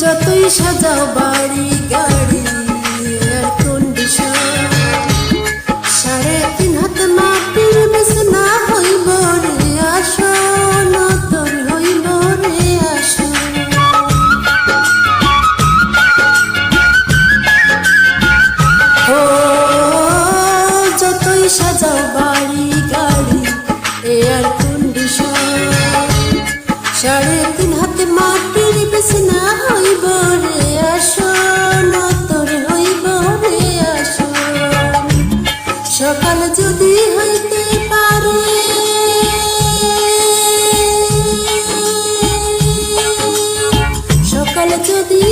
যতই সাজাও বাড়ি, গাড়ি এয়ার কন্ডিশন সাড়ে তিন হাত মাটির বিছনা হইব রে আসন তোর হইব রে ও, যতই সাজাও বাড়ি, গাড়ি, এয়ার সকাল যদি হইতে পারে। সকাল যদি